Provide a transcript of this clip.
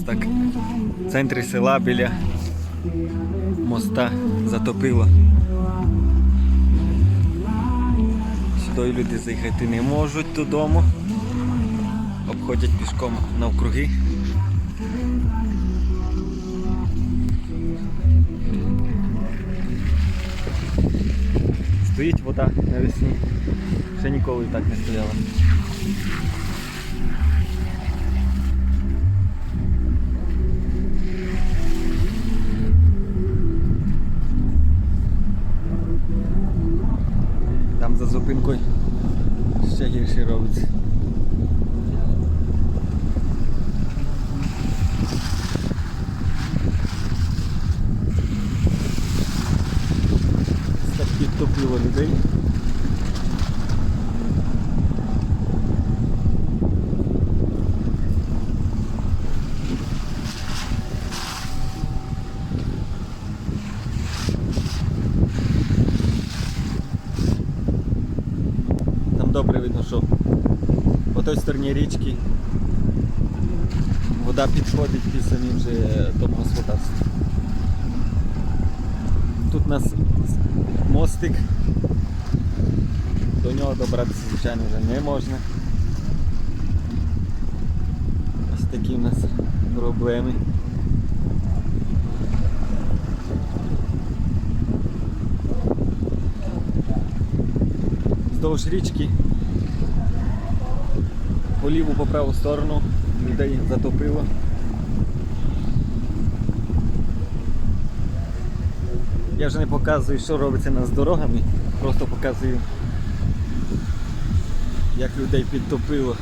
так в центрі села біля моста затопило. Сюди люди заїхати не можуть додому. Обходять пішком навкруги. Стоїть вода навесні. Ще ніколи так не стояла. Там за зупинкою ще гірше робиться. Підтопило людей. Добре видно, що по той стороні річки вода підходить під самим же домогосподарством. Тут у нас мостик. До нього добратися, звичайно, вже не можна. Ось такі в нас проблеми. Вздовж річки по ліву по праву сторону людей затопило. Я вже не показую, що робиться нас з дорогами, просто показую, як людей підтопило.